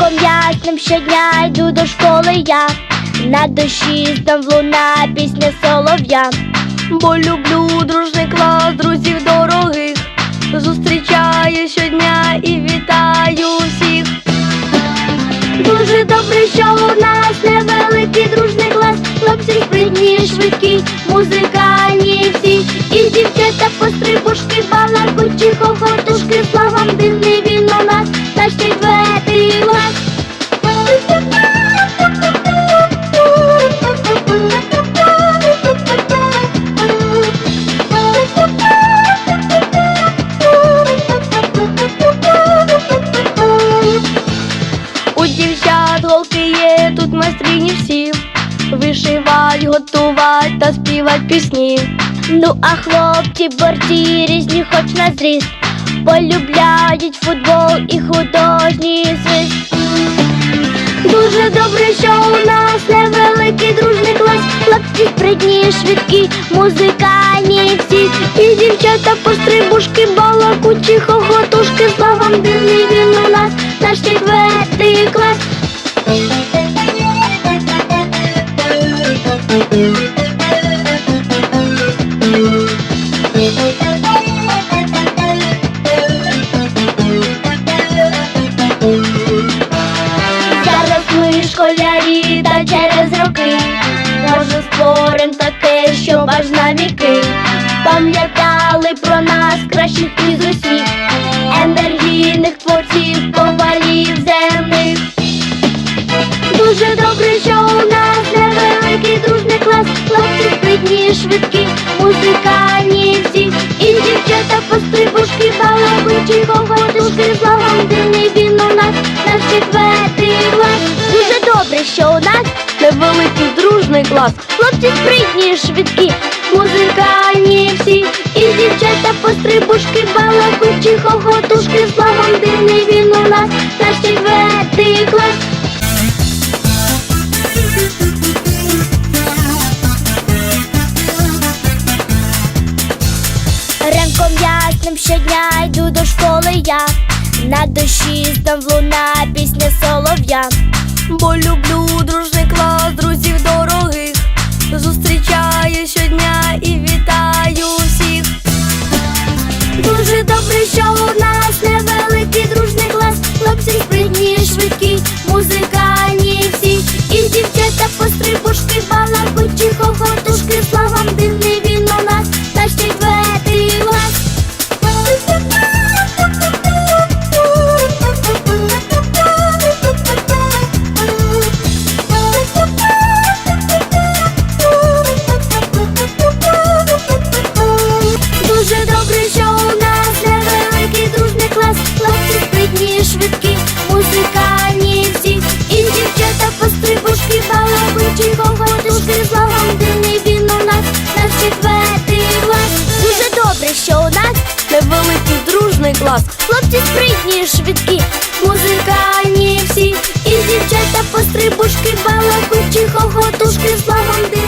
Ранком ясним щодня йду до школи я, на душі знов луна пісня солов'я. Бо люблю дружний клас друзів дорогих. Зустрічаю щодня і вітаю всіх. Дуже добре, що у нас невеликий дружний клас, хлопці спритні, швидкі, музикальні всі, і дівчата пострибушки, балакучі, хохотушки, Вишивать, готувать та співать пісні. Ну а хлопці борці різні, хоч на зріст, полюбляють футбол і художній свист. Дуже добре, що у нас невеликий дружний клас, хлопці спритні, швидкі, музикальні всі, і дівчата пострибушки, балакучі, хохотушки, словом дивний він у нас, наш четвертий клас. Школярі та через роки Може створим таке, що аж віки. Пам'ятали про нас кращих із спритні, швидкі, музикальні всі. І дівчата пострибушки, балакучі, хохотушки Словом дивний він у нас, наш четвертий клас. Дуже добре, що у нас Невеликий дружний клас. Хлопці спритні, швидкі, музикальні всі. І дівчата пострибушки, балакучі, хохотушки Словом дивний він щодня йду до школи я, на душі там луна пісня солов'я. Бо люблю дружний клас друзів дорогих. Зустрічаю щодня і вітаю всіх. Дуже добре, що клас. хлопці спритні, швидкі, музикальні всі, і дівчата пострибушки, балакучі, хохотушки, дивний